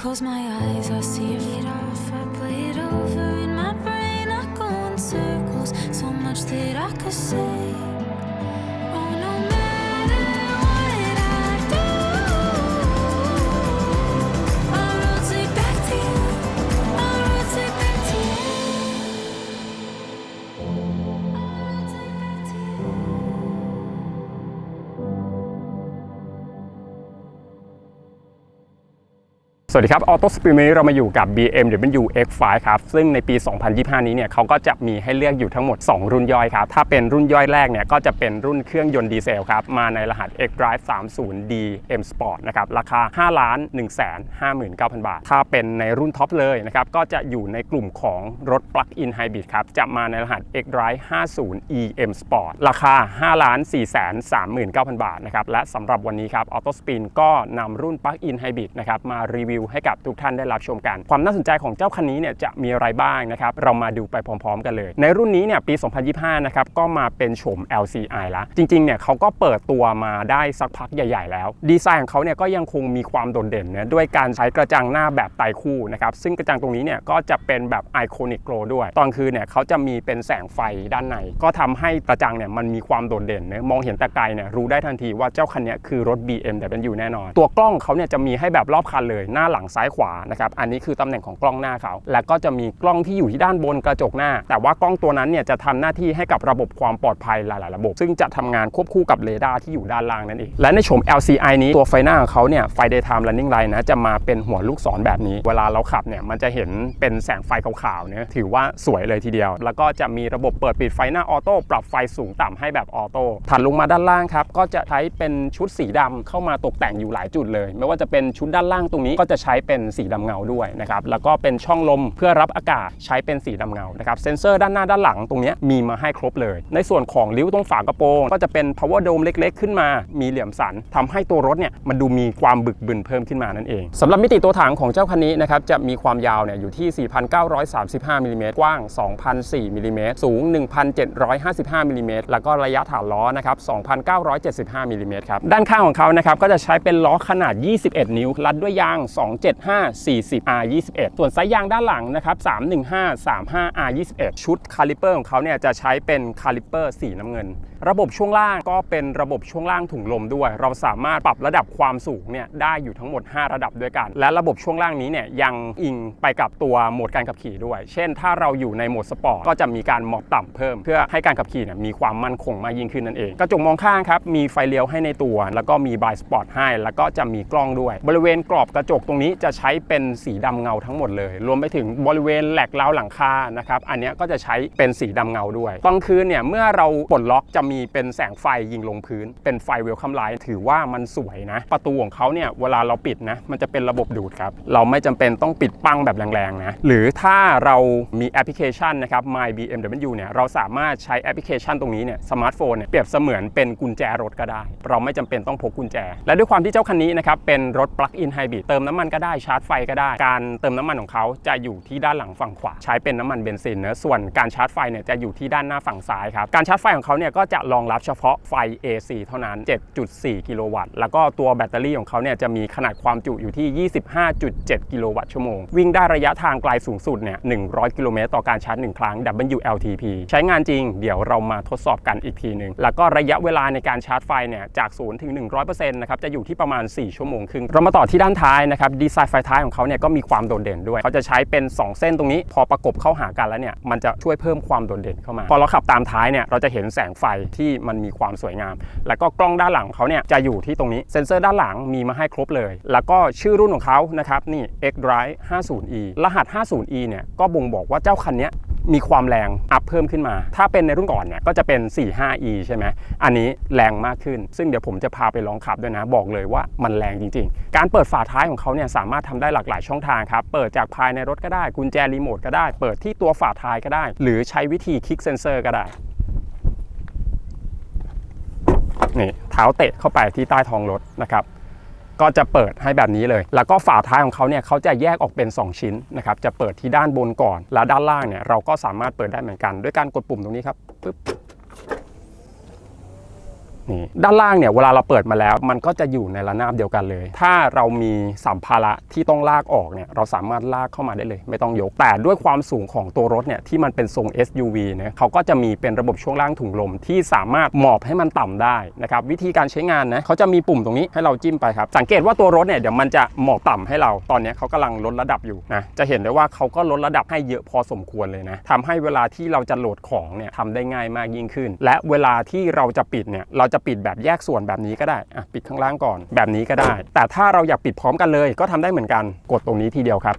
close my eyes, I see it fade off. I play it over in my brain. I go in circles, so much that I could say. สวัสดีครับ ออโต้สปีนี้เรามาอยู่กับ BMW X5 ครับ ซึ่งในปี 2025 นี้เนี่ยเขาก็จะมีให้เลือกอยู่ทั้งหมด 2 รุ่นย่อยครับ ถ้าเป็นรุ่นย่อยแรกเนี่ยก็จะเป็นรุ่นเครื่องยนต์ดีเซลครับ มาในรหัส X Drive 30D M Sport นะครับ ราคา 5 ล้าน 1 5 9 0 0 0 บาท ถ้าเป็นในรุ่นท็อปเลยนะครับ ก็จะอยู่ในกลุ่มของรถ Plug-in Hybrid ครับ จะมาในรหัส X Drive 50E M Sport ราคา 5 ล้าน 4 3 9 0 0 0 บาทนะครับ และสำหรับวันนี้ครับ Auto Spin ก็นำรุ่น Plug-in Hybrid นะครับมารีวิวให้กับทุกท่านได้รับชมกัน ความน่าสนใจของเจ้าคันนี้เนี่ยจะมีอะไรบ้างนะครับ เรามาดูไปพร้อมๆ กันเลย ในรุ่นนี้เนี่ยปี 2025 นะครับ ก็มาเป็นโฉม LCI แล้วจริงๆ เนี่ยเขาก็เปิดตัวมาได้สักพักใหญ่ ๆ แล้ว ดีไซน์ของเขาเนี่ยก็ยังคงมีความโดดเด่นนะด้วยการใช้กระจังหน้าแบบไตคู่นะครับ ซึ่งกระจังตรงนี้เนี่ยก็จะเป็นแบบไอคอนิกโกลด้วย ตอนคืนเนี่ยเขาจะมีเป็นแสงไฟด้านใน ก็ทำให้กระจังเนี่ยมันมีความโดดเด่นนะมองเห็นแต่ไกลเนี่ยรู้ได้ทันทีว่าเจ้าคันนี้คือรถ BMW แน่นอน ตัวกล้องเขาเนี่ยจะมีให้แบบรอบคันเลยหน้าหลังซ้ายขวานะครับอันนี้คือตำแหน่งของกล้องหน้าเขา และก็จะมีกล้องที่อยู่ที่ด้านบนกระจกหน้า แต่ว่ากล้องตัวนั้นเนี่ยจะทำหน้าที่ให้กับระบบความปลอดภัยหลาย ๆ ระบบ ซึ่งจะทำงานควบคู่กับเรดาร์ที่อยู่ด้านล่างนั่นเองและในโฉม LCI นี้ตัวไฟหน้าของเขาเนี่ยไฟ daytime running light นะจะมาเป็นหัวลูกศรแบบนี้ เวลาเราขับเนี่ยมันจะเห็นเป็นแสงไฟขาวๆเนี่ยถือว่าสวยเลยทีเดียว แล้วก็จะมีระบบเปิดปิดไฟหน้าออโต้ปรับไฟสูงต่ำให้แบบออโต้ถัดลงมาด้านล่างครับก็จะใช้เป็นชุดสีดำเข้ามาตกแต่งอยู่หลายจุดเลย ไม่ว่าจะเป็นชุดด้านล่างตรงนี้ก็จะใช้เป็นสีดำเงาด้วยนะครับแล้วก็เป็นช่องลมเพื่อรับอากาศใช้เป็นสีดำเงานะครับเซ็นเซอร์ด้านหน้าด้านหลังตรงนี้มีมาให้ครบเลย ในส่วนของริ้วตรงฝากระโปรงก็จะเป็น power dome เล็ก ๆ ขึ้นมา มีเหลี่ยมสันทำให้ตัวรถเนี่ยมันดูมีความบึกบึนเพิ่มขึ้นมานั่นเองสำหรับมิติตัวถังของเจ้าคันนี้นะครับจะมีความยาวเนี่ยอยู่ที่ 4,935มิลลิเมตรกว้าง 2,004มิลลิเมตรสูง 1,755มิลลิเมตรแล้วก็ระยะฐานล้อนะครับ2,975มิลลิเมตรครับด้านข้างของเขานะครับก็จะใช้เป็นล้อขนาด 21 นิ้วรัดด้วยยาง275 40 R 21ส่วนไซส์ยางด้านหลังนะครับ315 35 R 21ชุดคาลิเปอร์ของเขาเนี่ยจะใช้เป็นคาลิเปอร์สีน้ำเงิน ระบบช่วงล่างก็เป็นระบบช่วงล่างถุงลมด้วย เราสามารถปรับระดับความสูงเนี่ยได้อยู่ทั้งหมด 5 ระดับด้วยกัน และระบบช่วงล่างนี้เนี่ยยังอิงไปกับตัวโหมดการขับขี่ด้วย เช่น ถ้าเราอยู่ในโหมดสปอร์ตก็จะมีการหมอบต่ำเพิ่ม เพื่อให้การขับขี่เนี่ยมีความมั่นคงมากยิ่งขึ้นนั่นเองกระจกมองข้างครับมีไฟเลี้ยวให้ในตัว แล้วก็มีบายสปอร์ตให้ แล้วก็จะมีกล้องด้วย บริเวณกรอบกระจกตรงนี้จะใช้เป็นสีดำเงาทั้งหมดเลย รวมไปถึงบริเวณแหลกราวหลังคานะครับอันนี้ก็จะใช้เป็นสีดำเงาด้วยตอนคืนเนี่ยเมื่อเราปลดล็อกจะมีเป็นแสงไฟยิงลงพื้น เป็นไฟเวลคัมไลท์ถือว่ามันสวยนะ ประตูของเขาเนี่ยเวลาเราปิดนะมันจะเป็นระบบดูดครับเราไม่จำเป็นต้องปิดปังแบบแรงๆนะหรือถ้าเรามีแอปพลิเคชันนะครับ My BMW เนี่ยเราสามารถใช้แอปพลิเคชันตรงนี้เนี่ยสมาร์ทโฟนเนี่ยเปรียบเสมือนเป็นกุญแจรถก็ได้ เราไม่จำเป็นต้องพกกุญแจ และด้วยความที่เจ้าคันนี้นะครับเป็นรถ Plug-in Hybrid เติมน้ำมันก็ได้ชาร์จไฟก็ได้ การเติมน้ำมันของเขาจะอยู่ที่ด้านหลังฝั่งขวา ใช้เป็นน้ำมันเบนซินนะส่วนการชาร์จไฟเนี่ยจะอยู่ที่ด้านหน้าฝั่งซ้ายครับการชาร์จไฟของเขาเนี่ยก็จะรองรับเฉพาะไฟ AC เท่านั้น 7.4 กิโลวัตต์ แล้วก็ตัวแบตเตอรี่ของเขาเนี่ยจะมีขนาดความจุอยู่ที่ 25.7 กิโลวัตต์ชั่วโมง วิ่งได้ระยะทางไกลสูงสุดเนี่ย 100 กิโลเมตรต่อการชาร์จ 1 ครั้ง WLTP ใช้งานจริง เดี๋ยวเรามาทดสอบกันอีกทีหนึ่ง แล้วก็ระยะเวลาในการชาร์จไฟเนี่ยจาก0ถึง 100%นะครับ จะอยู่ที่ประมาณ 4 ชั่วโมงครึ่ง เรามาต่อที่ด้านท้ายนะครับดีไซน์ไฟท้ายของเขาเนี่ยก็มีความโดดเด่นด้วย เขาจะใช้เป็น 2 เส้นตรงนี้ พอประกบเข้าหากันแล้วเนี่ยมันจะช่วยเพิ่มความโดดเด่นเข้ามา พอเราขับตามท้ายเนี่ยเราจะเห็นแสงไฟที่มันมีความสวยงาม แล้วก็กล้องด้านหลังเขาเนี่ยจะอยู่ที่ตรงนี้เซ็นเซอร์ด้านหลังมีมาให้ครบเลย แล้วก็ชื่อรุ่นของเขานะครับนี่ X Drive 50e รหัส 50e เนี่ยก็บ่งบอกว่าเจ้าคันเนี้ย มีความแรงอัพเพิ่มขึ้นมา ถ้าเป็นในรุ่นก่อนเนี่ยก็จะเป็น 45e ใช่ไหมอันนี้แรงมากขึ้น ซึ่งเดี๋ยวผมจะพาไปลองขับด้วยนะ บอกเลยว่ามันแรงจริง ๆ การเปิดฝาท้ายของเขาเนี่ยสามารถทำได้หลากหลายช่องทางครับ เปิดจากภายในรถก็ได้ กุญแจรีโมทก็ได้ เปิดที่ตัวฝาท้ายก็ได้ หรือใช้วิธีคลิกเซนเซอร์ก็ได้นี่เท้าเตะเข้าไปที่ใต้ท้องรถนะครับ ก็จะเปิดให้แบบนี้เลย แล้วก็ฝาท้ายของเขาเนี่ยเขาจะแยกออกเป็น 2 ชิ้นนะครับ จะเปิดที่ด้านบนก่อน แล้วด้านล่างเนี่ยเราก็สามารถเปิดได้เหมือนกัน ด้วยการกดปุ่มตรงนี้ครับปึ๊บ นี่ด้านล่างเนี่ยเวลาเราเปิดมาแล้ว มันก็จะอยู่ในระนาบเดียวกันเลย ถ้าเรามีสัมภาระที่ต้องลากออกเนี่ยเราสามารถลากเข้ามาได้เลย ไม่ต้องยก แต่ด้วยความสูงของตัวรถเนี่ยที่มันเป็นทรง SUV เนี่ยเขาก็จะมีเป็นระบบช่วงล่างถุงลมที่สามารถหมอบให้มันต่ำได้นะครับวิธีการใช้งานนะเขาจะมีปุ่มตรงนี้ให้เราจิ้มไปครับ สังเกตว่าตัวรถเนี่ยเดี๋ยวมันจะหมอบต่ำให้เราตอนนี้เขากำลังลดระดับอยู่นะจะเห็นได้ว่าเขาก็ลดระดับให้เยอะพอสมควรเลยนะทำให้เวลาที่เราจะโหลดของเนี่ยทำได้ง่ายมากยิ่งขึ้น และเวลาที่เราจะปิดเนี่ยเราจะปิดแบบแยกส่วนแบบนี้ก็ได้อะปิดข้างล่างก่อนแบบนี้ก็ได้ แต่ถ้าเราอยากปิดพร้อมกันเลย ก็ทำได้เหมือนกันกดตรงนี้ทีเดียวครับ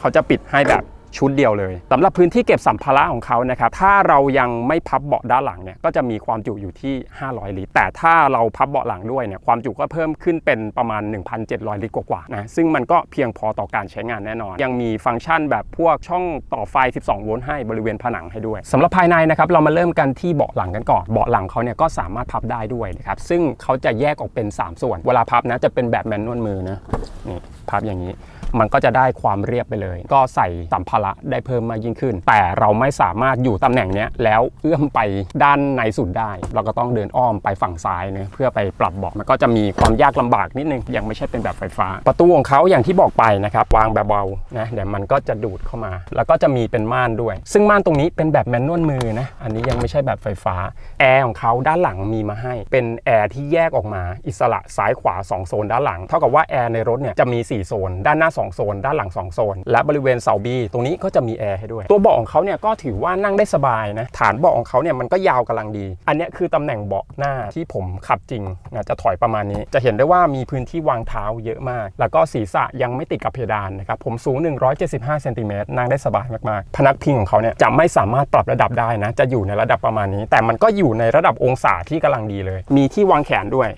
เขาจะปิดให้แบบ ชุดเดียวเลยสำหรับพื้นที่เก็บสัมภาระของเขานะครับถ้าเรายังไม่พับเบาะด้านหลังเนี่ยก็จะมีความจุอยู่ที่ 500 ลิตร แต่ถ้าเราพับเบาะหลังด้วยเนี่ยความจุก็เพิ่มขึ้นเป็นประมาณ 1,700 ลิตรกว่าๆนะซึ่งมันก็เพียงพอต่อการใช้งานแน่นอน ยังมีฟังก์ชันแบบพวกช่องต่อไฟ 12 โวลต์ให้บริเวณผนังให้ด้วยสำหรับภายในนะครับเรามาเริ่มกันที่เบาะหลังกันก่อนเบาะหลังเขาเนี่ยก็สามารถพับได้ด้วยนะครับซึ่งเขาจะแยกออกเป็น 3 ส่วน เวลาพับนะจะเป็นแบบแมนนวลมือนะนี่พับอย่างนี้ มันก็จะได้ความเรียบไปเลย ก็ใส่สัมภาระได้เพิ่มมากยิ่งขึ้น แต่เราไม่สามารถอยู่ตำแหน่งเนี้ยแล้วเอื้อมไปด้านในสุดได้ เราก็ต้องเดินอ้อมไปฝั่งซ้ายเนะเพื่อไปปรับเบาะมันก็จะมีความยากลำบากนิดนึงยังไม่ใช่เป็นแบบไฟฟ้า ประตูของเขาอย่างที่บอกไปนะครับวางแบบเบานะเดี๋ยวมันก็จะดูดเข้ามา แล้วก็จะมีเป็นม่านด้วย ซึ่งม่านตรงนี้เป็นแบบแมนนวลมือนะอันนี้ยังไม่ใช่แบบไฟฟ้าแอร์ของเขาด้านหลังมีมาให้ เป็นแอร์ที่แยกออกมาอิสระซ้ายขวา2โซนด้านหลัง เท่ากับว่าแอร์ในรถเนี่ยจะมี 4 โซน ด้านหน้า2โซน ด้านหลัง 2 โซน และบริเวณเสาบีตรงนี้ก็จะมีแอร์ให้ด้วย ตัวเบาะของเขาเนี่ยก็ถือว่านั่งได้สบายนะฐานเบาะของเขาเนี่ยมันก็ยาวกำลังดี อันนี้คือตำแหน่งเบาะหน้าที่ผมขับจริงนะจะถอยประมาณนี้ จะเห็นได้ว่ามีพื้นที่วางเท้าเยอะมาก แล้วก็ศีรษะยังไม่ติดกับเพดานนะครับผมสูง 175เซนติเมตรนั่งได้สบายมากๆ พนักพิงของเขาเนี่ยจะไม่สามารถปรับระดับได้นะจะอยู่ในระดับประมาณนี้ แต่มันก็อยู่ในระดับองศาที่กำลังดีเลย มีที่วางแขนด้วย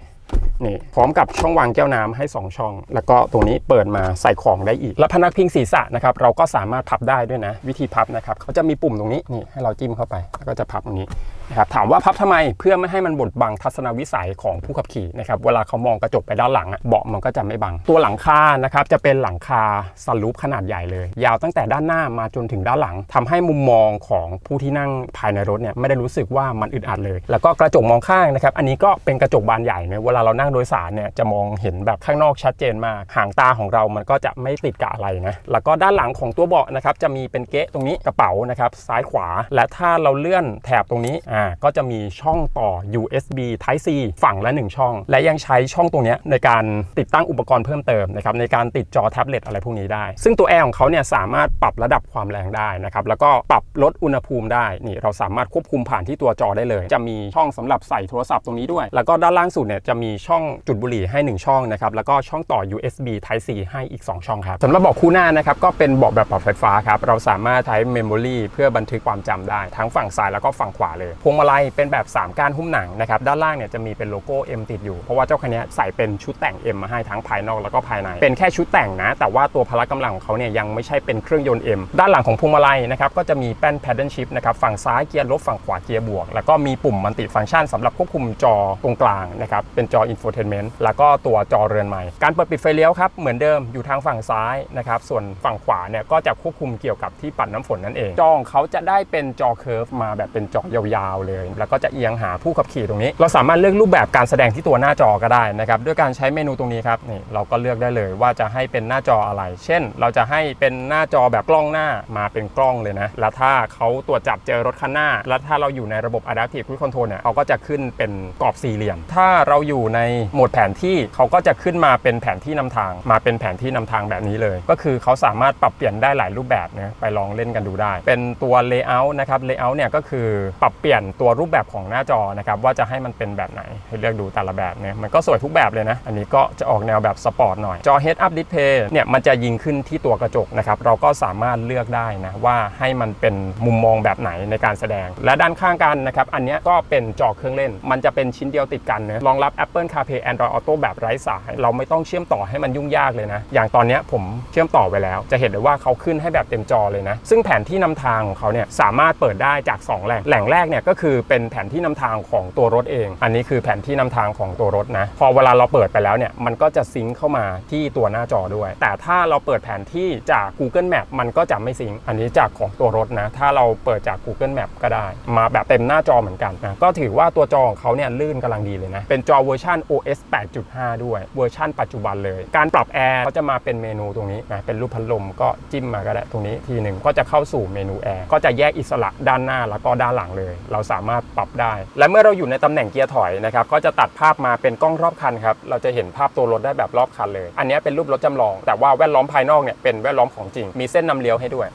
นี่พร้อมกับช่องวางแก้วน้ำให้ 2 ช่อง แล้วก็ตรงนี้เปิดมาใส่ของได้อีก และพนักพิงศีรษะนะครับเราก็สามารถพับได้ด้วยนะ วิธีพับนะครับเขาจะมีปุ่มตรงนี้นี่ให้เราจิ้มเข้าไป แล้วก็จะพับตรงนี้ นะครับถามว่าพับทำไมเพื่อไม่ให้มันบดบังทัศนวิสัยของผู้ขับขี่นะครับเวลาเขามองกระจกไปด้านหลังเบาะมันก็จะไม่บัง ตัวหลังคานะครับจะเป็นหลังคาสลูปขนาดใหญ่เลย ยาวตั้งแต่ด้านหน้ามาจนถึงด้านหลังทำให้มุมมองของผู้ที่นั่งภายในรถเนี่ยไม่ได้รู้สึกว่ามันอึดอัดเลย แล้วก็กระจกมองข้างนะครับอันนี้ก็เป็นกระจกบานใหญ่เนี่ยเวลาเรานั่งโดยสารเนี่ยจะมองเห็นแบบข้างนอกชัดเจนมากหางตาของเรามันก็จะไม่ติดกับอะไรนะแล้วก็ด้านหลังของตัวเบาะนะครับจะมีเป็นเก๊ะตรงนี้กระเป๋านะครับซ้ายขวา และถ้าเราเลื่อนแถบตรงนี้อ่าก็จะมีช่องต่อ USB Type C ฝั่งละ 1 ช่อง และยังใช้ช่องตรงนี้ในการติดตั้งอุปกรณ์เพิ่มเติมนะครับในการติดจอแท็บเล็ตอะไรพวกนี้ได้ ซึ่งตัวแอร์ของเขาเนี่ยสามารถปรับระดับความแรงได้นะครับแล้วก็ปรับลดอุณหภูมิได้นี่เราสามารถควบคุมผ่านที่ตัวจอได้เลย จะมีช่องสำหรับใส่โทรศัพท์ตรงนี้ด้วย แล้วก็ด้านล่างสุดเนี่ยจะมีช่องจุดบุหรี่ให้ 1 ช่องนะครับแล้วก็ช่องต่อ USB Type C ให้อีก 2 ช่องครับสำหรับเบาะคู่หน้านะครับก็เป็นเบาะแบบปรับไฟฟ้าครับเราสามารถใช้เมมโมรีเพื่อบันทึกความจำได้ทั้งฝั่งซ้ายแล้วก็ฝั่งขวาเลยวงมาลัยเป็นแบบ 3ก้านหุ้มหนังนะครับด้านล่างเนี่ยจะมีเป็นโลโก้ M ติดอยู่ เพราะว่าเจ้าคันนี้ใส่เป็นชุดแต่ง M มาให้ทั้งภายนอกแล้วก็ภายใน เป็นแค่ชุดแต่งนะ แต่ว่าตัวพละกำลังของเขาเนี่ยยังไม่ใช่เป็นเครื่องยนต์ M ด้านหลังของพวงมาลัยนะครับก็จะมีแป้น paddle shift นะครับฝั่งซ้ายเกียร์ลบฝั่งขวาเกียร์บวก แล้วก็มีปุ่มมัลติฟังก์ชันสำหรับควบคุมจอตรงกลางนะครับเป็นจอ infotainment แล้วก็ตัวจอเรือนใหม่การเปิดปิดไฟเลี้ยวครับเหมือนเดิมอยู่ทางฝั่งซ้ายนะครับส่วนฝั่งขวาเนี่ยก็จะควบคุมเกี่ยวกับที่ปัดน้ำฝนนั่นเองจอของเขาจะได้เป็นจอเคิร์ฟมาแบบเป็นจอยาวๆเลย แล้วก็จะเอียงหาผู้ขับขี่ตรงนี้ เราสามารถเลือกรูปแบบการแสดงที่ตัวหน้าจอก็ได้นะครับด้วยการใช้เมนูตรงนี้ครับนี่เราก็เลือกได้เลยว่าจะให้เป็นหน้าจออะไร เช่น เราจะให้เป็นหน้าจอแบบกล้องหน้ามาเป็นกล้องเลยนะแล้วถ้าเขาตรวจจับเจอรถคันหน้า แล้วถ้าเราอยู่ในระบบ Adaptive Cruise Control เนี่ยเขาก็จะขึ้นเป็นกรอบสี่เหลี่ยม ถ้าเราอยู่ในโหมดแผนที่เขาก็จะขึ้นมาเป็นแผนที่นำทาง มาเป็นแผนที่นำทางแบบนี้เลย ก็คือเขาสามารถปรับเปลี่ยนได้หลายรูปแบบนะไปลองเล่นกันดูได้ เป็นตัว Layout นะครับ Layout เนี่ยก็คือปรับเปลี่ยนตัวรูปแบบของหน้าจอนะครับว่าจะให้มันเป็นแบบไหนให้เลือกดูแต่ละแบบเนี่ยมันก็สวยทุกแบบเลยนะ อันนี้ก็จะออกแนวแบบสปอร์ตหน่อย จอ Head Up Display เนี่ยมันจะยิงขึ้นที่ตัวกระจกนะครับเราก็สามารถเลือกได้นะว่าให้มันเป็นมุมมองแบบไหนในการแสดง และด้านข้างกันนะครับอันนี้ก็เป็นจอเครื่องเล่น มันจะเป็นชิ้นเดียวติดกันเนะรองรับ Apple CarPlay Android Auto แบบไร้สาย เราไม่ต้องเชื่อมต่อให้มันยุ่งยากเลยนะ อย่างตอนนี้ผมเชื่อมต่อไว้แล้ว จะเห็นได้ว่าเขาขึ้นให้แบบเต็มจอเลยนะ ซึ่งแผนที่นำทางของเขาเนี่ยสามารถเปิดได้จาก 2 แหล่งแหล่งแรกเนี่ยก็คือเป็นแผนที่นำทางของตัวรถเอง อันนี้คือแผนที่นำทางของตัวรถนะ พอเวลาเราเปิดไปแล้วเนี่ย มันก็จะซิงค์เข้ามาที่ตัวหน้าจอด้วย แต่ถ้าเราเปิดแผนที่จาก Google Map มันก็จะไม่ซิงค์อันนี้จากของตัวรถนะ ถ้าเราเปิดจาก Google Map ก็ได้ มาแบบเต็มหน้าจอเหมือนกันนะ ก็ถือว่าตัวจอของเขาเนี่ยลื่นกำลังดีเลยนะ เป็นจอเวอร์ชัน OS 8.5 ด้วย เวอร์ชันปัจจุบันเลย การปรับแอร์เขาจะมาเป็นเมนูตรงนี้นะ เป็นรูปพัดลมก็จิ้มมาก็ได้ตรงนี้ทีหนึ่งก็จะเข้าสู่เมนูแอร์ ก็จะแยกอิสระด้านหน้าแล้วก็ด้านหลังเลยเราสามารถปรับได้ และเมื่อเราอยู่ในตำแหน่งเกียร์ถอยนะครับก็จะตัดภาพมาเป็นกล้องรอบคันครับเราจะเห็นภาพตัวรถได้แบบรอบคันเลย อันนี้เป็นรูปรถจำลอง แต่ว่าแวดล้อมภายนอกเนี่ยเป็นแวดล้อมของจริง มีเส้นนำเลี้ยวให้ด้วย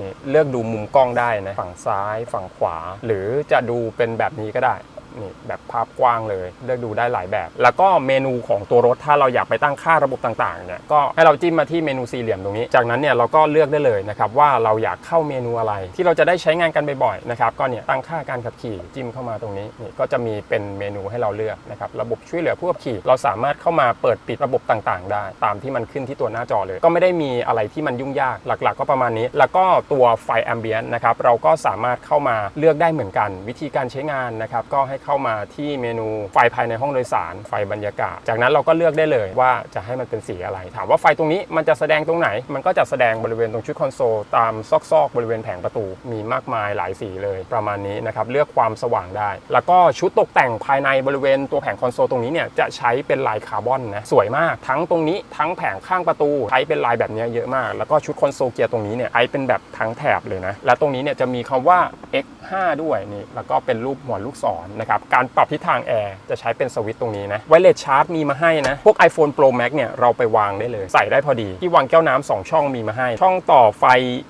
นี่เลือกดูมุมกล้องได้นะฝั่งซ้ายฝั่งขวา หรือจะดูเป็นแบบนี้ก็ได้ นี่แบบภาพกว้างเลยเลือกดูได้หลายแบบ แล้วก็เมนูของตัวรถถ้าเราอยากไปตั้งค่าระบบต่างๆเนี่ยก็ให้เราจิ้มมาที่เมนูสี่เหลี่ยมตรงนี้ จากนั้นเนี่ยเราก็เลือกได้เลยนะครับว่าเราอยากเข้าเมนูอะไรที่เราจะได้ใช้งานกันบ่อยๆนะครับก็เนี่ยตั้งค่าการขับขี่จิ้มเข้ามาตรงนี้นี่ก็จะมีเป็นเมนูให้เราเลือกนะครับระบบช่วยเหลือผู้ขับขี่ เราสามารถเข้ามาเปิดปิดระบบต่างๆ ได้ ตามที่มันขึ้นที่ตัวหน้าจอเลย ก็ไม่ได้มีอะไรที่มันยุ่งยากหลัก ๆ ก็ประมาณนี้ แล้วก็ตัวไฟแอมเบียนนะครับเราก็สามารถเข้ามาเลือกได้เหมือนกัน วิธีการใช้งานนะครับก็ให้เข้ามาที่เมนูไฟภายในห้องโดยสาร ไฟบรรยากาศ จากนั้นเราก็เลือกได้เลยว่าจะให้มันเป็นสีอะไร ถามว่าไฟตรงนี้มันจะแสดงตรงไหน มันก็จะแสดงบริเวณตรงชุดคอนโซลตามซอกๆ บริเวณแผงประตู มีมากมายหลายสีเลยประมาณนี้นะครับเลือกความสว่างได้ แล้วก็ชุดตกแต่งภายในบริเวณตัวแผงคอนโซลตรงนี้เนี่ยจะใช้เป็นลายคาร์บอนนะสวยมากทั้งตรงนี้ทั้งแผงข้างประตูใช้เป็นลายแบบนี้เยอะมาก แล้วก็ชุดคอนโซลเกียร์ตรงนี้เนี่ยใช้เป็นแบบทั้งแถบเลยนะและตรงนี้เนี่ยจะมีคำว่า X 5 ด้วยนี่แล้วก็เป็นรูปหัวลูกศรนะครับการปรับทิศทางแอร์จะใช้เป็นสวิตช์ตรงนี้นะไวเลสชาร์จมีมาให้นะ พวก iPhone Pro Max เนี่ยเราไปวางได้เลย ใส่ได้พอดี ที่วางแก้วน้ำสองช่องมีมาให้ ช่องต่อไฟ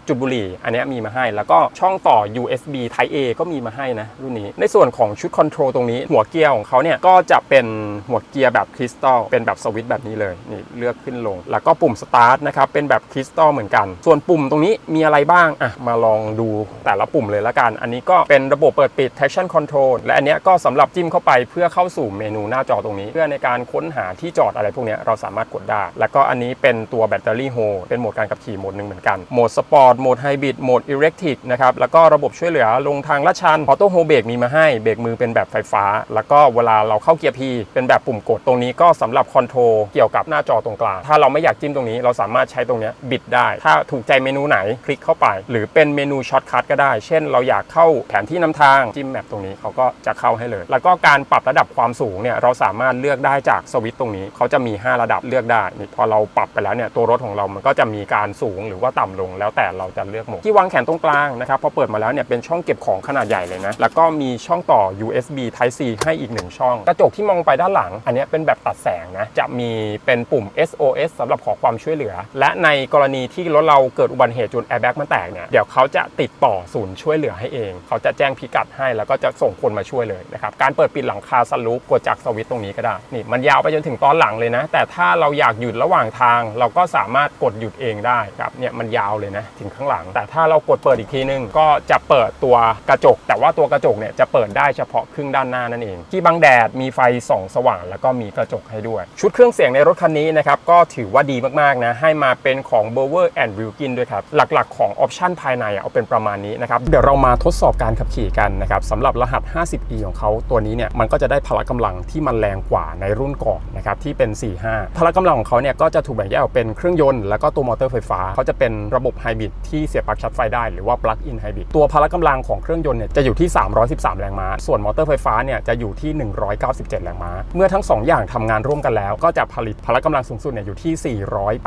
จุดบุหรี่ อันนี้มีมาให้ แล้วก็ช่องต่อ USB Type A ก็มีมาให้นะรุ่นนี้ ในส่วนของชุดคอนโทรลตรงนี้ หัวเกียร์ของเขาเนี่ยก็จะเป็นหัวเกียร์แบบคริสตัลเป็นแบบสวิตช์แบบนี้เลยนี่เลือกขึ้นลง แล้วก็ปุ่มสตาร์ทนะครับเป็นแบบคริสตัลเหมือนกัน ส่วนปุ่มตรงนี้มีอะไรบ้างอะมาลองดูแต่ละปุ่มเลยละกันอันนี้ก็เป็นระบบเปิดปิด traction control และอันเนี้ยก็สำหรับจิ้มเข้าไปเพื่อเข้าสู่เมนูหน้าจอตรงนี้ เพื่อในการค้นหาที่จอดอะไรพวกเนี้ยเราสามารถกดได้ แล้วก็อันนี้เป็นตัวแบตเตอรี่โฮเป็นโหมดการขับขี่โหมดหนึ่งเหมือนกันโหมดสปอร์ตโหมดไฮบริดโหมดอิเล็กทริกนะครับแล้วก็ระบบช่วยเหลือลงทางลาดชันออโต้โฮเบรกมีมาให้เบรกมือเป็นแบบไฟฟ้า แล้วก็เวลาเราเข้าเกียร์ P เป็นแบบปุ่มกดตรงนี้ก็สำหรับคอนโทรลเกี่ยวกับหน้าจอตรงกลางถ้าเราไม่อยากจิ้มตรงนี้เราสามารถใช้ตรงนี้บิดได้ ถ้าถูกใจเมนูไหนคลิกเข้าไป หรือเป็นเมนูช็อตคัทก็ได้ เช่นเราอยากเข้าแผนที่นำทางจิ้มแมปตรงนี้เขาก็จะเข้าให้เลย แล้วก็การปรับระดับความสูงเนี่ยเราสามารถเลือกได้จากสวิตช์ตรงนี้เขาจะมี 5 ระดับเลือกได้นี่พอเราปรับไปแล้วเนี่ยตัวรถของเรามันก็จะมีการสูงหรือว่าต่ำลง แล้วแต่เราจะเลือกโหมดที่วางแขนตรงกลางนะครับพอเปิดมาแล้วเนี่ยเป็นช่องเก็บของขนาดใหญ่เลยนะแล้วก็มีช่องต่อ USB Type C ให้อีกหนึ่งช่อง กระจกที่มองไปด้านหลัง อันนี้เป็นแบบตัดแสงนะจะมีเป็นปุ่ม SOS สำหรับขอความช่วยเหลือ และในกรณีที่รถเราเกิดอุบัติเหตุจนแอร์แบ็กมันแตกเนี่ยเดี๋ยวเขาจะติดต่อศูนย์ช่วยเหลือให้เองเขาจะแจ้งพิกัดให้ แล้วก็จะส่งคนมาช่วยเลยนะครับการเปิดปิดหลังคาสลูปกดจากสวิตช์ตรงนี้ก็ได้นี่มันยาวไปจนถึงตอนหลังเลยนะ แต่ถ้าเราอยากหยุดระหว่างทาง เราก็สามารถกดหยุดเองได้ครับเนี่ยมันยาวเลยนะถึงข้างหลัง แต่ถ้าเรากดเปิดอีกทีนึงก็จะเปิดตัวกระจก แต่ว่าตัวกระจกเนี่ยจะเปิดได้เฉพาะครึ่งด้านหน้านั่นเอง ที่บังแดดมีไฟส่องสว่าง แล้วก็มีกระจกให้ด้วย ชุดเครื่องเสียงในรถคันนี้นะครับก็ถือว่าดีมากๆนะให้มาเป็นของ b o w e r and Wilkin ด้วยครับหลักๆ ของออปชันภายในเอาเป็นประมาณนี้นะครับเดี๋ยวเรามาทดสอบการขับขี่กันนะครับสำหรับรหัส 50e ของเขาตัวนี้เนี่ยมันก็จะได้พละกำลังที่มันแรงกว่าในรุ่นก่อนนะครับที่เป็น 45 พละกำลังของเขาเนี่ยก็จะถูกแบ่งแยกออกเป็นเครื่องยนต์แล้วก็ตัวมอเตอร์ไฟฟ้าเขาจะเป็นระบบไฮบริดที่เสียบปลั๊กชาร์จไฟได้หรือว่า plug in hybrid ตัวพละกำลังของเครื่องยนต์เนี่ยจะอยู่ที่ 313 แรงม้า ส่วนมอเตอร์ไฟฟ้าเนี่ยจะอยู่ที่ 197 แรงม้า เมื่อทั้ง 2 อย่างทำงานร่วมกันแล้ว ก็จะผลิตพละกำลังสูงสุดเนี่ยอยู่ที่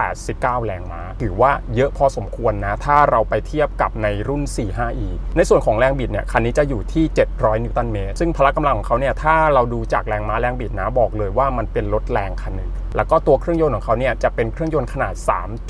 489 แรงม้า ถือว่าเยอะพอสมควรนะถ้าเราไปเทียบกับในรุ่น 45e ในส่วนของแรงบิดเนี่ยคันนี้จะอยู่ที่ 700 นิวตันเมตร ซึ่งพละกำลังของเขาเนี่ยถ้าเราดูจากแรงม้าแรงบิดนะบอกเลยว่ามันเป็นรถแรงคันหนึ่งแล้วก็ตัวเครื่องยนต์ของเขาเนี่ยจะเป็นเครื่องยนต์ขนาด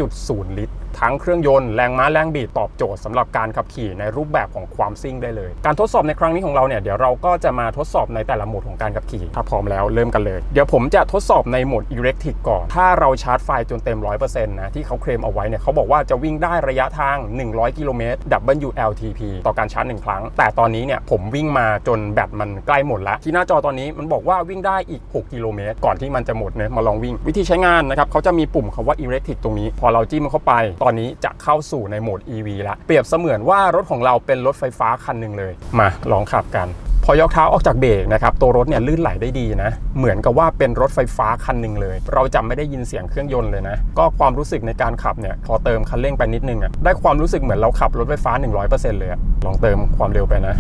3.0 ลิตร ทั้งเครื่องยนต์แรงม้าแรงบิดตอบโจทย์สำหรับการขับขี่ในรูปแบบของความซิ่งได้เลย การทดสอบในครั้งนี้ของเราเนี่ยเดี๋ยวเราก็จะมาทดสอบในแต่ละโหมดของการขับขี่ ถ้าพร้อมแล้วเริ่มกันเลย เดี๋ยวผมจะทดสอบในโหมด Electric ก่อน ถ้าเราชาร์จไฟจนเต็ม 100%นะที่เขาเคลมเอาไว้เนี่ยเขาบอกว่าจะวิ่งได้ระยะทาง 100 กิโลเมตร WLTP ต่อการชาร์จหนึ่งครั้ง แต่ตอนนี้เนี่ยผมวิ่งมาจนแบตมันใกล้หมดแล้วที่หน้าจอตอนนี้มันบอกว่าวิ่งได้อีก 6 กิโลเมตร ก่อนที่มันจะหมดเนี่ยมาลองวิ่งวิธีใช้งานนะครับเขาจะมีปุ่มคำว่า Electric ตรงนี้ พอเราจิ้มเข้าไป ตอนนี้จะเข้าสู่ในโหมด EV ละเปรียบเสมือนว่ารถของเราเป็นรถไฟฟ้าคันหนึ่งเลย มาลองขับกันพอยกเท้าออกจากเบรกนะครับตัวรถเนี่ยลื่นไหลได้ดีนะ เหมือนกับว่าเป็นรถไฟฟ้าคันหนึ่งเลย เราจะไม่ได้ยินเสียงเครื่องยนต์เลยนะ ก็ความรู้สึกในการขับเนี่ยพอเติมคันเร่งไปนิดนึงอะได้ความรู้สึกเหมือนเราขับรถไฟฟ้า 100%เลยอลองเติมความเร็วไปนะ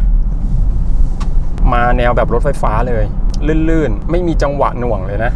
มาแนวแบบรถไฟฟ้าเลย ลื่นๆ ไม่มีจังหวะหน่วงเลยนะ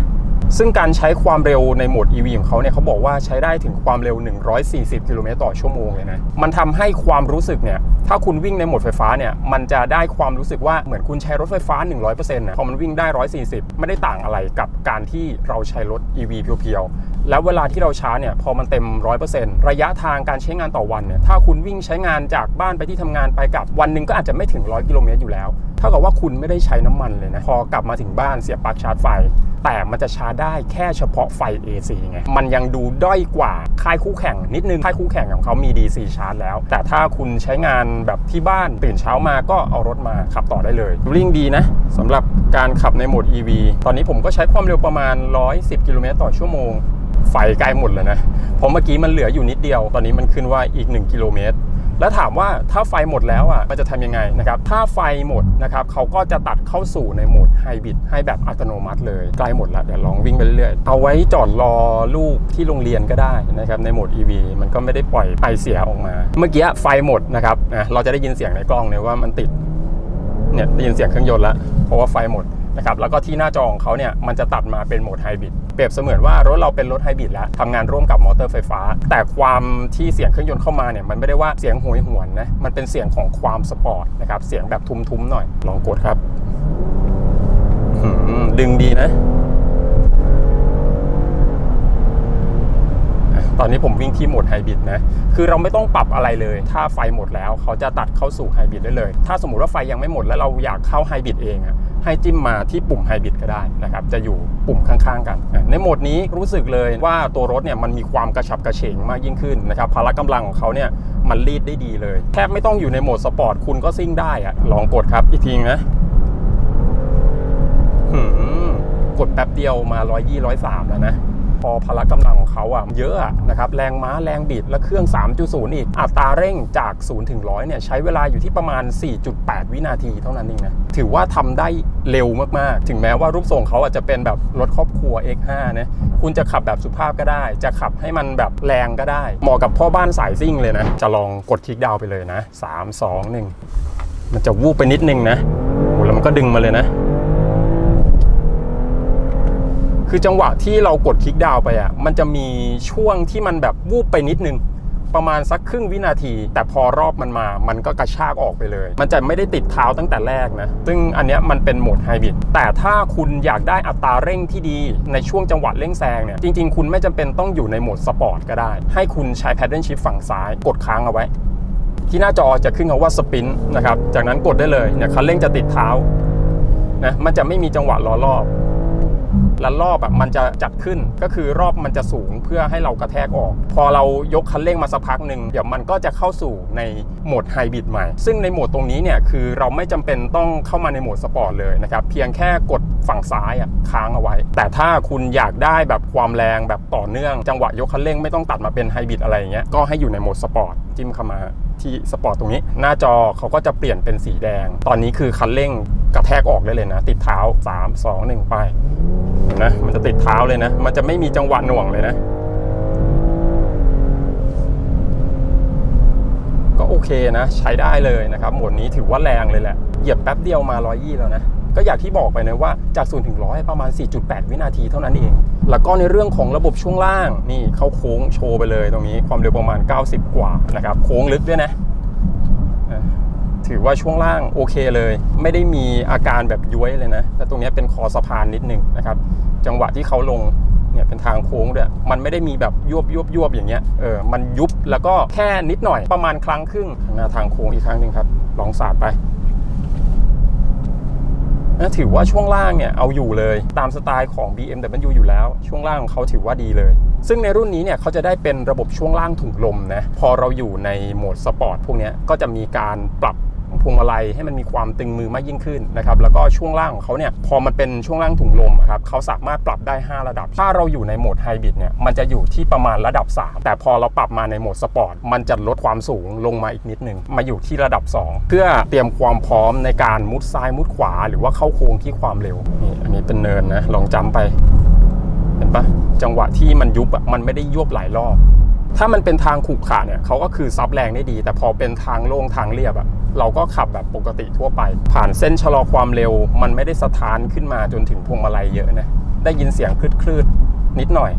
ซึ่งการใช้ความเร็วในโหมด EV ของเขาเนี่ยเขาบอกว่าใช้ได้ถึงความเร็ว 140 กิโลเมตรต่อชั่วโมงเลยนะ มันทำให้ความรู้สึกเนี่ย ถ้าคุณวิ่งในโหมดไฟฟ้าเนี่ย มันจะได้ความรู้สึกว่าเหมือนคุณใช้รถไฟฟ้า 100%นะพอมันวิ่งได้ 140 ไม่ได้ต่างอะไรกับการที่เราใช้รถ EV เพียวๆ แล้วเวลาที่เราชาร์จเนี่ย พอมันเต็ม 100%ระยะทางการใช้งานต่อวันเนี่ย ถ้าคุณวิ่งใช้งานจากบ้านไปที่ทำงานไปกลับวันหนึ่งก็อาจจะไม่ถึง 100 กิโลเมตรอยู่แล้ว เท่ากับว่าคุณไม่ได้ใช้น้ำมันเลยนะ พอกลับมาถึงบ้านเสียบปลั๊กชาร์จไฟ แต่มันจะชาร์จได้แค่เฉพาะไฟ AC ไง มันยังดูด้อยกว่าค่ายคู่แข่งนิดนึง ค่ายคู่แข่งของเขามี DC ชาร์จแล้ว แต่ถ้าคุณใช้งานแบบที่บ้านตื่นเช้ามาก็เอารถมาขับต่อได้เลยริ่งดีนะสำหรับการขับในโหมด EV ตอนนี้ผมก็ใช้ความเร็วประมาณ 110 กิโลเมตรต่อชั่วโมง ไฟใกล้หมดแล้วนะเพราะเมื่อกี้มันเหลืออยู่นิดเดียว ตอนนี้มันขึ้นว่าอีก 1 กิโลเมตร แล้วถามว่าถ้าไฟหมดแล้วอะมันจะทำยังไงนะครับถ้าไฟหมดนะครับเขาก็จะตัดเข้าสู่ในโหมดไฮบริดให้แบบอัตโนมัติเลยใกล้หมดแล้วเดี๋ยวลองวิ่งไปเรื่อยๆเอาไว้จอดรอลูกที่โรงเรียนก็ได้นะครับในโหมด EV มันก็ไม่ได้ปล่อยไอเสียออกมา เมื่อกี้ไฟหมดนะครับนะเราจะได้ยินเสียงในกล้องเนี่ยว่ามันติดเนี่ยได้ยินเสียงเครื่องยนต์แล้วเพราะว่าไฟหมด นะครับแล้วก็ที่หน้าจอของเขาเนี่ยมันจะตัดมาเป็นโหมดไฮบริดเปรียบเสมือนว่ารถเราเป็นรถไฮบริดแล้วทำงานร่วมกับมอเตอร์ไฟฟ้า แต่ความที่เสียงเครื่องยนต์เข้ามาเนี่ยมันไม่ได้ว่าเสียงโหยหวนนะมันเป็นเสียงของความสปอร์ตนะครับเสียงแบบทุ้มๆหน่อยลองกดครับดึงดีนะ ตอนนี้ผมวิ่งที่โหมดไฮบริดนะ คือเราไม่ต้องปรับอะไรเลย ถ้าไฟหมดแล้วเขาจะตัดเข้าสู่ไฮบริดได้เลย ถ้าสมมุติว่าไฟยังไม่หมดแล้วเราอยากเข้าไฮบริดเองอะ ให้จิ้มมาที่ปุ่มไฮบริดก็ได้นะครับจะอยู่ปุ่มข้างๆกัน ในโหมดนี้รู้สึกเลยว่าตัวรถเนี่ยมันมีความกระฉับกระเฉงมากยิ่งขึ้นนะครับพละกำลังของเขาเนี่ยมันรีดได้ดีเลยแทบไม่ต้องอยู่ในโหมดสปอร์ตคุณก็ซิ่งได้อะลองกดครับอีกทีนะกดแป๊บเดียวมา1 2 0 103แล้วนะ พอพละกำลังของเขาอะเยอะอะนะครับแรงม้าแรงบิดและเครื่อง 3.0 อีก อัตราเร่งจาก0ถึง100เนี่ยใช้เวลาอยู่ที่ประมาณ 4.8 วินาทีเท่านั้นเองนะถือว่าทำได้เร็วมากๆ ถึงแม้ว่ารูปทรงเขาอาจจะเป็นแบบรถครอบครัว X5 นะคุณจะขับแบบสุภาพก็ได้ จะขับให้มันแบบแรงก็ได้ เหมาะกับพ่อบ้านสายซิ่งเลยนะ จะลองกดคลิกดาวไปเลยนะ 3 2 1 มันจะวูบไปนิดนึงนะโอ้แล้วมันก็ดึงมาเลยนะ คือจังหวะที่เรากดคลิกดาวไปอะมันจะมีช่วงที่มันแบบวูบไปนิดนึงประมาณสักครึ่งวินาที แต่พอรอบมันมา มันก็กระชากออกไปเลย มันจะไม่ได้ติดเท้าตั้งแต่แรกนะ ซึ่งอันเนี้ยมันเป็นโหมดไฮบริด แต่ถ้าคุณอยากได้อัตราเร่งที่ดีในช่วงจังหวะเร่งแซงเนี่ย จริง ๆ คุณไม่จำเป็นต้องอยู่ในโหมดสปอร์ตก็ได้ ให้คุณใช้ paddle shift ฝั่งซ้าย กดค้างเอาไว้ ที่หน้าจอจะขึ้นคำว่าสปินนะครับ จากนั้นกดได้เลย เนี่ยคันเร่งจะติดเท้า นะ มันจะไม่มีจังหวะล้อรอบ และรอบอะมันจะจัดขึ้น ก็คือรอบมันจะสูงเพื่อให้เรากระแทกออก พอเรายกคันเร่งมาสักพักหนึ่งเดี๋ยวมันก็จะเข้าสู่ในโหมดไฮบริดใหม่ ซึ่งในโหมดตรงนี้เนี่ยคือเราไม่จำเป็นต้องเข้ามาในโหมดสปอร์ตเลยนะครับเพียงแค่กดฝั่งซ้ายค้างเอาไว้ แต่ถ้าคุณอยากได้แบบความแรงแบบต่อเนื่องจังหวะยกคันเร่งไม่ต้องตัดมาเป็นไฮบริดอะไรอย่างเงี้ยก็ให้อยู่ในโหมดสปอร์ตจิ้มเข้ามาที่สปอร์ตตรงนี้ หน้าจอเขาก็จะเปลี่ยนเป็นสีแดง ตอนนี้คือคันเร่งกระแทกออกได้เลยนะ ติดเท้า 3 2 1 ไป นะมันจะติดเท้าเลยนะ มันจะไม่มีจังหวะหน่วงเลยนะ ก็โอเคนะ ใช้ได้เลยนะครับโหมดนี้ถือว่าแรงเลยแหละ เหยียบแป๊บเดียวมา120แล้วนะ ก็อย่างที่บอกไปนะว่าจาก0ถึง100ประมาณ 4.8 วินาทีเท่านั้นเอง แล้วก็ในเรื่องของระบบช่วงล่างนี่เขาโค้งโชว์ไปเลยตรงนี้ความเร็วประมาณ 90 กว่านะครับโค้งลึกด้วยนะ ถือว่าช่วงล่างโอเคเลย ไม่ได้มีอาการแบบย้วยเลยนะแต่ตรงนี้เป็นคอสะพานนิดนึงนะครับ จังหวะที่เขาลงเนี่ยเป็นทางโค้งด้วยมันไม่ได้มีแบบยวบยวบยวบอย่างเงี้ยเออมันยุบแล้วก็แค่นิดหน่อยประมาณครั้งครึ่งข้างหน้าทางโค้งอีกครั้งหนึ่งครับ ลองสาดไปนะถือว่าช่วงล่างเนี่ยเอาอยู่เลยตามสไตล์ของ BMW อยู่แล้ว ช่วงล่างของเขาถือว่าดีเลย ซึ่งในรุ่นนี้เนี่ยเขาจะได้เป็นระบบช่วงล่างถุงลมนะพอเราอยู่ในโหมดสปอร์ตพวกนี้ก็จะมีการปรับ พวงมาลัยให้มันมีความตึงมือมากยิ่งขึ้นนะครับแล้วก็ช่วงล่างของเขาเนี่ยพอมันเป็นช่วงล่างถุงลมครับเขาสามารถปรับได้ 5 ระดับ ถ้าเราอยู่ในโหมดไฮบริดเนี่ยมันจะอยู่ที่ประมาณระดับ 3 แต่พอเราปรับมาในโหมดสปอร์ตมันจะลดความสูงลงมาอีกนิดนึงมาอยู่ที่ระดับ 2 เพื่อเตรียมความพร้อมในการมุดซ้ายมุดขวา หรือว่าเข้าโค้งที่ความเร็วนี่อันนี้เป็นเนินนะลองจำไป เห็นปะจังหวะที่มันยุบมันไม่ได้ยวบหลายรอบ ถ้ามันเป็นทางขรุขระเนี่ยเขาก็คือซับแรงได้ดี แต่พอเป็นทางโล่งทางเรียบอะเราก็ขับแบบปกติทั่วไป ผ่านเส้นชะลอความเร็ว มันไม่ได้สะท้านขึ้นมาจนถึงพวงมาลัยเยอะนะได้ยินเสียงคลืดๆนิดหน่อย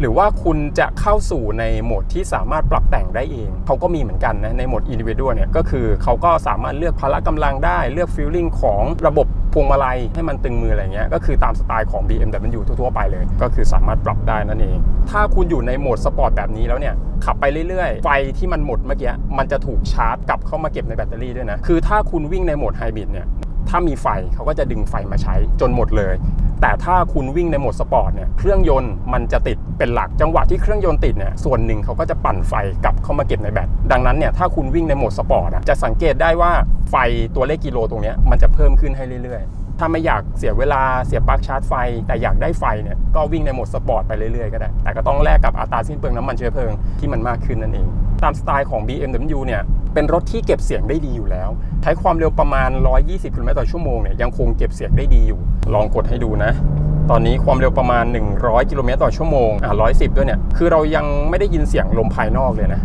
หรือว่าคุณจะเข้าสู่ในโหมดที่สามารถปรับแต่งได้เอง เขาก็มีเหมือนกันนะในโหมด individual เนี่ยก็คือเขาก็สามารถเลือกพละกำลังได้เลือก feeling ของระบบ พวงมาลัยให้มันตึงมืออะไรเงี้ยก็คือตามสไตล์ของ BMW ทั่วๆไปเลย ก็คือสามารถปรับได้นั่นเอง ถ้าคุณอยู่ในโหมดสปอร์ตแบบนี้แล้วเนี่ยขับไปเรื่อยๆ ไฟที่มันหมดเมื่อกี้มันจะถูกชาร์จกลับเข้ามาเก็บในแบตเตอรี่ด้วยนะคือถ้าคุณวิ่งในโหมดไฮบริดเนี่ยถ้ามีไฟเขาก็จะดึงไฟมาใช้จนหมดเลย แต่ถ้าคุณวิ่งในโหมดสปอร์ตเนี่ยเครื่องยนต์มันจะติดเป็นหลักจังหวะที่เครื่องยนต์ติดเนี่ยส่วนหนึ่งเขาก็จะปั่นไฟกลับเข้ามาเก็บในแบตดังนั้นเนี่ยถ้าคุณวิ่งในโหมดสปอร์ตอะจะสังเกตได้ว่าไฟตัวเลขกิโลตรงนี้มันจะเพิ่มขึ้นให้เรื่อยๆ ถ้าไม่อยากเสียเวลาเสียปลั๊กชาร์จไฟ แต่อยากได้ไฟเนี่ยก็วิ่งในโหมดสปอร์ตไปเรื่อยๆก็ได้ แต่ก็ต้องแลกกับอัตราสิ้นเปลืองน้ำมันเชื้อเพลิงที่มันมากขึ้นนั่นเองตามสไตล์ของ BMW เนี่ย เป็นรถที่เก็บเสียงได้ดีอยู่แล้ว ใช้ความเร็วประมาณ 120กิโลเมตรต่อชั่วโมงเนี่ยยังคงเก็บเสียงได้ดีอยู่ ลองกดให้ดูนะ ตอนนี้ความเร็วประมาณ 100กิโลเมตรต่อชั่วโมงอะ110 ด้วยเนี่ย คือเรายังไม่ได้ยินเสียงลมภายนอกเลยนะ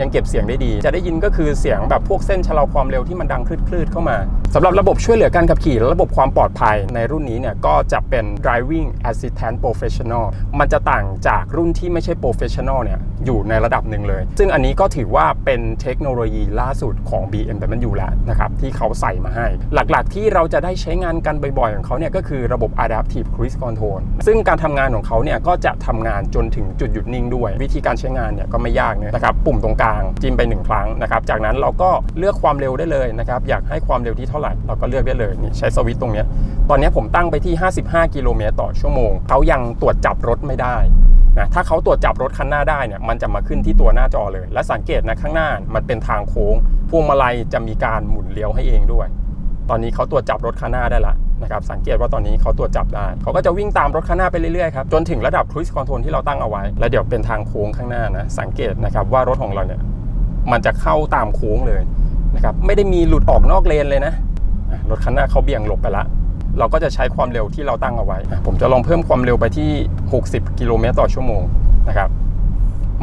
ยังเก็บเสียงได้ดี จะได้ยินก็คือเสียงแบบพวกเส้นชะลอความเร็วที่มันดังคลืดๆเข้ามาสำหรับระบบช่วยเหลือการขับขี่และระบบความปลอดภัยในรุ่นนี้เนี่ยก็จะเป็น driving assistant professional มันจะต่างจากรุ่นที่ไม่ใช่ professional เนี่ยอยู่ในระดับหนึ่งเลย ซึ่งอันนี้ก็ถือว่าเป็นเทคโนโลยีล่าสุดของ BMW แล้วนะครับที่เขาใส่มาให้ หลักๆที่เราจะได้ใช้งานกันบ่อยๆ ของเขาเนี่ยก็คือระบบ adaptive cruise control ซึ่งการทำงานของเขาเนี่ยก็จะทำงานจนถึงจุดหยุดนิ่งด้วย วิธีการใช้งานเนี่ยก็ไม่ยากนะครับปุ่มตรงกลางจิ้มไปหนึ่งครั้งนะครับ จากนั้นเราก็เลือกความเร็วได้เลยนะครับ อยากให้ความเร็วที่เท่าไหร่เราก็เลือกได้เลยนี่ใช้สวิตช์ตรงนี้ ตอนนี้ผมตั้งไปที่ 55 กิโลเมตรต่อชั่วโมง เขายังตรวจจับรถไม่ได้นะถ้าเขาตรวจจับรถคันหน้าได้เนี่ยมันจะมาขึ้นที่ตัวหน้าจอเลย และสังเกตนะข้างหน้ามันเป็นทางโค้งพวงมาลัยจะมีการหมุนเลี้ยวให้เองด้วย ตอนนี้เขาตรวจจับรถข้างหน้าได้ละ นะครับสังเกตว่าตอนนี้เขาตรวจจับได้เขาก็จะวิ่งตามรถข้างหน้าไปเรื่อยๆครับจนถึงระดับ cruise control ที่เราตั้งเอาไว้ แล้วเดี๋ยวเป็นทางโค้งข้างหน้านะสังเกตนะครับว่ารถของเราเนี่ยมันจะเข้าตามโค้งเลยนะครับไม่ได้มีหลุดออกนอกเลนเลยนะรถคันหน้าเขาเบี่ยงหลบไปละเราก็จะใช้ความเร็วที่เราตั้งเอาไว้ ผมจะลองเพิ่มความเร็วไปที่ 60 กิโลเมตรต่อชั่วโมงนะครับ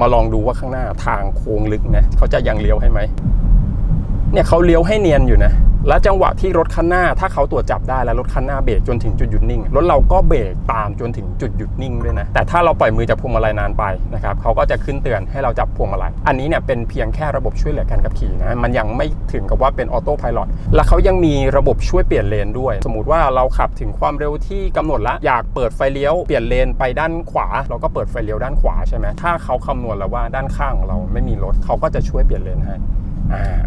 มาลองดูว่าข้างหน้าทางโค้งลึกนะเขาจะยังเลี้ยวให้ไหมเนี่ยเขาเลี้ยวให้เนียนอยู่นะ และจังหวะที่รถคันหน้าถ้าเขาตรวจจับได้แล้วรถคันหน้าเบรกจนถึงจุดหยุดนิ่งรถเราก็เบรกตามจนถึงจุดหยุดนิ่งด้วยนะแต่ถ้าเราปล่อยมือจากพวงมาลัยนานไปนะครับเขาก็จะขึ้นเตือนให้เราจับพวงมาลัยอันนี้เนี่ยเป็นเพียงแค่ระบบช่วยเหลือการขับขี่นะมันยังไม่ถึงกับว่าเป็นออโต้พายロและเขายังมีระบบช่วยเปลี่ยนเลนด้วย สมมติว่าเราขับถึงความเร็วที่กำหนดละอยากเปิดไฟเลี้ยวเปลี่ยนเลนไปด้านขวา เราก็เปิดไฟเลี้ยวด้านขวาใช่ไหมถ้าเขาคำนวณแล้วว่าด้านข้างของเราไม่มีรถเขาก็จะช่วยเปลี่ยนเลนให้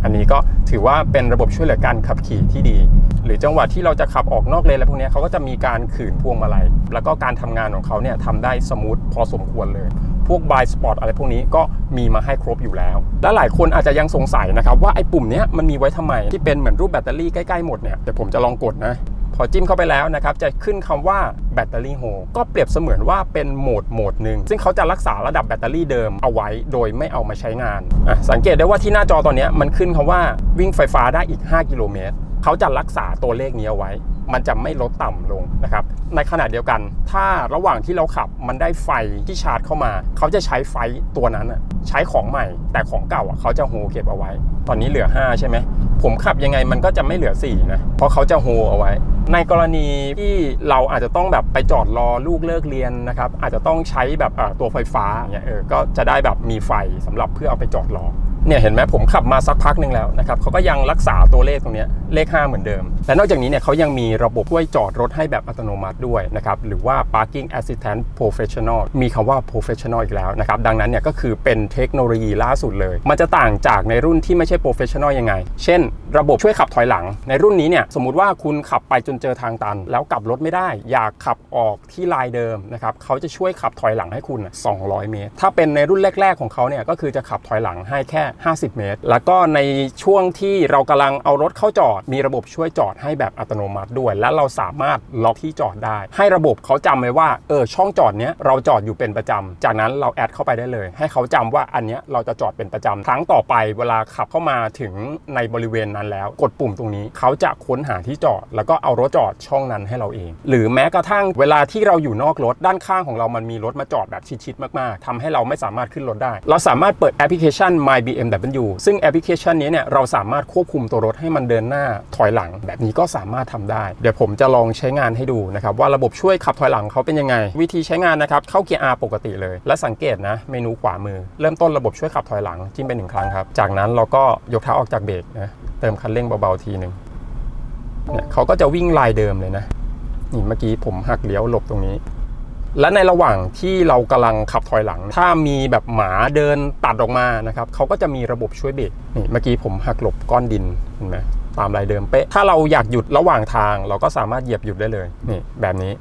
อันนี้ก็ถือว่าเป็นระบบช่วยเหลือการขับขี่ที่ดี หรือจังหวะที่เราจะขับออกนอกเลนอะไรพวกนี้เขาก็จะมีการขืนพวงมาลัย แล้วก็การทำงานของเขาเนี่ยทำได้สมูทพอสมควรเลย พวกบายสปอร์ตอะไรพวกนี้ก็มีมาให้ครบอยู่แล้ว และหลายคนอาจจะยังสงสัยนะครับว่าไอ้ปุ่มเนี้ยมันมีไว้ทำไมที่เป็นเหมือนรูปแบตเตอรี่ใกล้ๆหมดเนี่ยเดี๋ยวผมจะลองกดนะ พอจิ้มเข้าไปแล้วนะครับจะขึ้นคำว่าแบตเตอรี่โฮก็เปรียบเสมือนว่าเป็นโหมดโหมดหนึ่งซึ่งเขาจะรักษาระดับแบตเตอรี่เดิมเอาไว้โดยไม่เอามาใช้งานอะสังเกตได้ว่าที่หน้าจอตอนนี้มันขึ้นคำว่าวิ่งไฟฟ้าได้อีก 5 กิโลเมตร เขาจะรักษาตัวเลขนี้เอาไว้ มันจะไม่ลดต่ำลงนะครับ ในขณะเดียวกัน ถ้าระหว่างที่เราขับมันได้ไฟที่ชาร์จเข้ามา เขาจะใช้ไฟตัวนั้นอะใช้ของใหม่ แต่ของเก่าอะเขาจะโฮเก็บเอาไว้ ตอนนี้เหลือ 5 ใช่ไหม ผมขับยังไงมันก็จะไม่เหลือ 4 นะ เพราะเขาจะโฮเอาไว้ ในกรณีที่เราอาจจะต้องแบบไปจอดรอลูกเลิกเรียนนะครับ อาจจะต้องใช้แบบเอ่อตัวไฟฟ้าเนี่ยเออ ก็จะได้แบบมีไฟสำหรับเพื่อเอาไปจอดรอ เนี่ยเห็นไหมผมขับมาสักพักหนึ่งแล้วนะครับเขาก็ยังรักษาตัวเลขตรงนี้เลข 5 เหมือนเดิม และนอกจากนี้เนี่ยเขายังมีระบบช่วยจอดรถให้แบบอัตโนมัติด้วยนะครับหรือว่า parking assistant professional มีคำว่า professional อีกแล้วนะครับดังนั้นเนี่ยก็คือเป็นเทคโนโลยีล่าสุดเลย มันจะต่างจากในรุ่นที่ไม่ใช่ professional ยังไง เช่น ระบบช่วยขับถอยหลัง ในรุ่นนี้เนี่ยสมมติว่าคุณขับไปจนเจอทางตัน แล้วกลับรถไม่ได้ อยากขับออกที่ลายเดิมนะครับเขาจะช่วยขับถอยหลังให้คุณ 200 เมตร ถ้าเป็นในรุ่นแรก ๆของเขาเนี่ยก็คือจะขับถอยหลังให้แค่50 เมตร แล้วก็ในช่วงที่เรากำลังเอารถเข้าจอด มีระบบช่วยจอดให้แบบอัตโนมัติด้วย และเราสามารถล็อกที่จอดได้ ให้ระบบเขาจำไว้ว่าเออช่องจอดเนี้ยเราจอดอยู่เป็นประจำจากนั้นเราแอดเข้าไปได้เลย ให้เขาจำว่าอันเนี้ยเราจะจอดเป็นประจำครั้งต่อไปเวลาขับเข้ามาถึงในบริเวณนั้นแล้ว กดปุ่มตรงนี้เขาจะค้นหาที่จอด แล้วก็เอารถจอดช่องนั้นให้เราเอง หรือแม้กระทั่งเวลาที่เราอยู่นอกรถด้านข้างของเรามันมีรถมาจอดแบบชิดๆมากๆทำให้เราไม่สามารถขึ้นรถได้ เราสามารถเปิดแอปพลิเคชัน My BM BMW ซึ่งแอปพลิเคชันนี้เนี่ยเราสามารถควบคุมตัวรถให้มันเดินหน้าถอยหลัง แบบนี้ก็สามารถทำได้ เดี๋ยวผมจะลองใช้งานให้ดูนะครับว่าระบบช่วยขับถอยหลังเขาเป็นยังไง วิธีใช้งานนะครับเข้าเกียร์ R ปกติเลย และสังเกตนะเมนูขวามือ เริ่มต้นระบบช่วยขับถอยหลังจิ้มไปหนึ่งครั้งครับจากนั้นเราก็ยกเท้าออกจากเบรกนะเติมคันเร่งเบาๆทีหนึ่งเนี่ยเขาก็จะวิ่งลายเดิมเลยนะนี่เมื่อกี้ผมหักเลี้ยวหลบตรงนี้ และในระหว่างที่เรากำลังขับถอยหลัง ถ้ามีแบบหมาเดินตัดออกมานะครับเขาก็จะมีระบบช่วยเบรกนี่เมื่อกี้ผมหักหลบก้อนดินเห็นไหมตามรายเดิมเป๊ะถ้าเราอยากหยุดระหว่างทาง เราก็สามารถเหยียบหยุดได้เลยนี่แบบนี้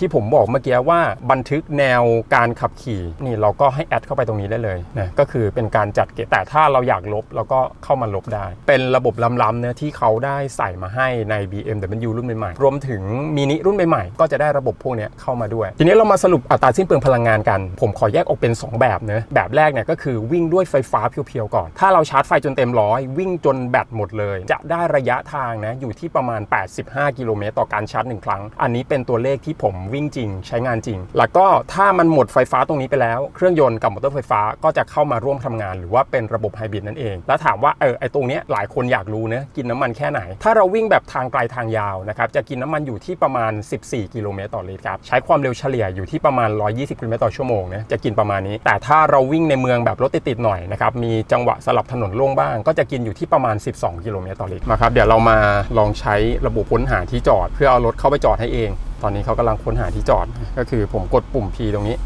ที่ผมบอกเมื่อกี้ว่าบันทึกแนวการขับขี่นี่เราก็ให้แอดเข้าไปตรงนี้ได้เลยนะก็คือเป็นการจัดเก็บแต่ถ้าเราอยากลบเราก็เข้ามาลบได้ เป็นระบบล้ำๆเนะที่เขาได้ใส่มาให้ใน BMW รุ่นใหม่ๆรวมถึงมินิรุ่นใหม่ๆก็จะได้ระบบพวกนี้เข้ามาด้วย ทีนี้เรามาสรุปอัตราสิ้นเปลืองพลังงานกัน ผมขอแยกออกเป็น 2 แบบเนะแบบแรกเนี่ยก็คือวิ่งด้วยไฟฟ้าเพียวๆก่อน ถ้าเราชาร์จไฟจนเต็มร้อยวิ่งจนแบตหมดเลย จะได้ระยะทางนะอยู่ที่ประมาณ 85 กิโลเมตรต่อการชาร์จหนึ่งครั้ง อันนี้เป็นตัวเลขที่ผมวิ่งจริง ใช้งานจริง แล้วก็ถ้ามันหมดไฟฟ้าตรงนี้ไปแล้ว เครื่องยนต์กับมอเตอร์ไฟฟ้าก็จะเข้ามาร่วมทำงาน หรือว่าเป็นระบบไฮบริดนั่นเอง แล้วถามว่าเออไอตรงเนี้ยหลายคนอยากรู้นะกินน้ำมันแค่ไหน ถ้าเราวิ่งแบบทางไกลทางยาวนะครับจะกินน้ำมันอยู่ที่ประมาณ 14 กิโลเมตรต่อลิตรครับใช้ความเร็วเฉลี่ยอยู่ที่ประมาณ 120 กิโลเมตรต่อชั่วโมงนะจะกินประมาณนี้ แต่ถ้าเราวิ่งในเมืองแบบรถติดๆหน่อยนะครับมีจังหวะสลับถนนโล่งบ้าง ก็จะกินอยู่ที่ประมาณ 12 กิโลเมตรต่อลิตรมาครับเดี๋ยวเรามาลองใช้ระบบค้นหาที่จอด เพื่อเอารถเข้าไปจอดให้เอง ตอนนี้เขากำลังค้นหาที่จอด ก็คือผมกดปุ่ม P ตรงนี้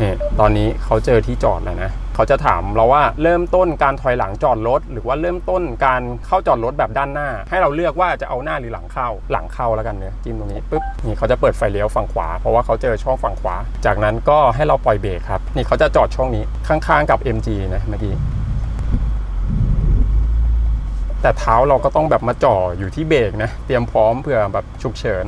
นี่ตอนนี้เขาเจอที่จอดแล้วนะเขาจะถามเราว่าเริ่มต้นการถอยหลังจอดรถ หรือว่าเริ่มต้นการเข้าจอดรถแบบด้านหน้า ให้เราเลือกว่าจะเอาหน้าหรือหลังเข้าหลังเข้าแล้วกันเนี่ยจิ้มตรงนี้ปุ๊บนี่เขาจะเปิดไฟเลี้ยวฝั่งขวา เพราะว่าเขาเจอช่องฝั่งขวา จากนั้นก็ให้เราปล่อยเบรกครับนี่เขาจะจอดช่องนี้ข้างๆกับ MG นะเมื่อกี้ แต่เท้าเราก็ต้องแบบมาจ่ออยู่ที่เบรกนะ เตรียมพร้อมเผื่อแบบฉุกเฉิน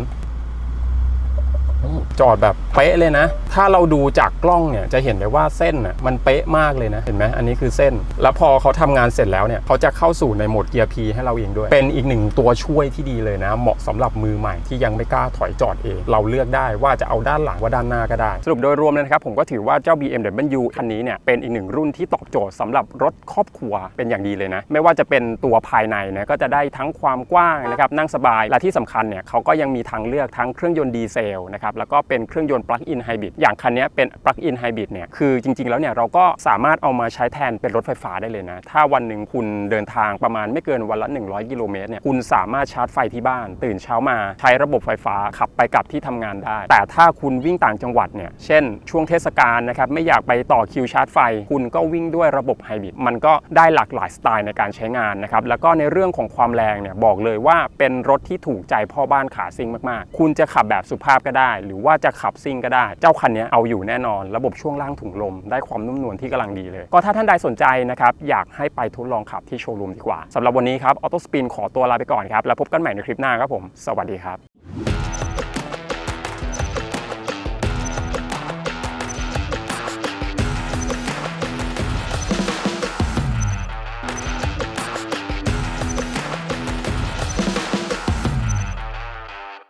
จอดแบบเป๊ะเลยนะ ถ้าเราดูจากกล้องเนี่ยจะเห็นได้ว่าเส้นน่ะมันเป๊ะมากเลยนะ เห็นไหมอันนี้คือเส้น แล้วพอเขาทำงานเสร็จแล้วเนี่ยเขาจะเข้าสู่ในโหมดเกียร์ P ให้เราเองด้วย เป็นอีกหนึ่งตัวช่วยที่ดีเลยนะ เหมาะสำหรับมือใหม่ที่ยังไม่กล้าถอยจอดเอง เราเลือกได้ว่าจะเอาด้านหลังว่าด้านหน้าก็ได้ สรุปโดยรวมเลยนะครับผมก็ถือว่าเจ้า BMW คันนี้เนี่ยเป็นอีกหนึ่งรุ่นที่ตอบโจทย์สำหรับรถครอบครัวเป็นอย่างดีเลยนะ ไม่ว่าจะเป็นตัวภายในเนี่ยก็จะได้ทั้งความกว้างนะครับนั่งสบายและที่สำคัญเนี่ยเขาก็ยังมีทางเลือกทั้งเครื่องยนต์ดีเซลนะครับแล้วก็เป็นเครื่องยนต์ปลั๊กอินไฮบริดอย่างคันนี้เป็นปลั๊กอินไฮบริดเนี่ยคือจริง ๆ แล้วเนี่ยเราก็สามารถเอามาใช้แทนเป็นรถไฟฟ้าได้เลยนะถ้าวันหนึ่งคุณเดินทางประมาณไม่เกินวันละ 100 กิโลเมตรเนี่ยคุณสามารถชาร์จไฟที่บ้าน ตื่นเช้ามาใช้ระบบไฟฟ้าขับไปกลับที่ทำงานได้ แต่ถ้าคุณวิ่งต่างจังหวัดเนี่ยเช่น ช่วงเทศกาลนะครับไม่อยากไปต่อคิวชาร์จไฟ คุณก็วิ่งด้วยระบบไฮบริดมันก็ได้หลากหลายสไตล์ในการใช้งานนะครับแล้วก็ในเรื่องของความแรงเนี่ยบอกเลยว่าเป็นรถที่ถูกใจพ่อบ้านขาซิ่งมากๆ คุณจะขับแบบสุภาพก็ได้หรือว่าจะขับซิ่งก็ได้ เจ้าคันนี้เอาอยู่แน่นอน ระบบช่วงล่างถุงลม ได้ความนุ่มนวลที่กำลังดีเลย ก็ถ้าท่านใดสนใจนะครับ อยากให้ไปทดลองขับที่โชว์รูมดีกว่าสำหรับวันนี้ครับออโต้สปินขอตัวลาไปก่อนครับ แล้วพบกันใหม่ในคลิปหน้าครับผม สวัสดีครับ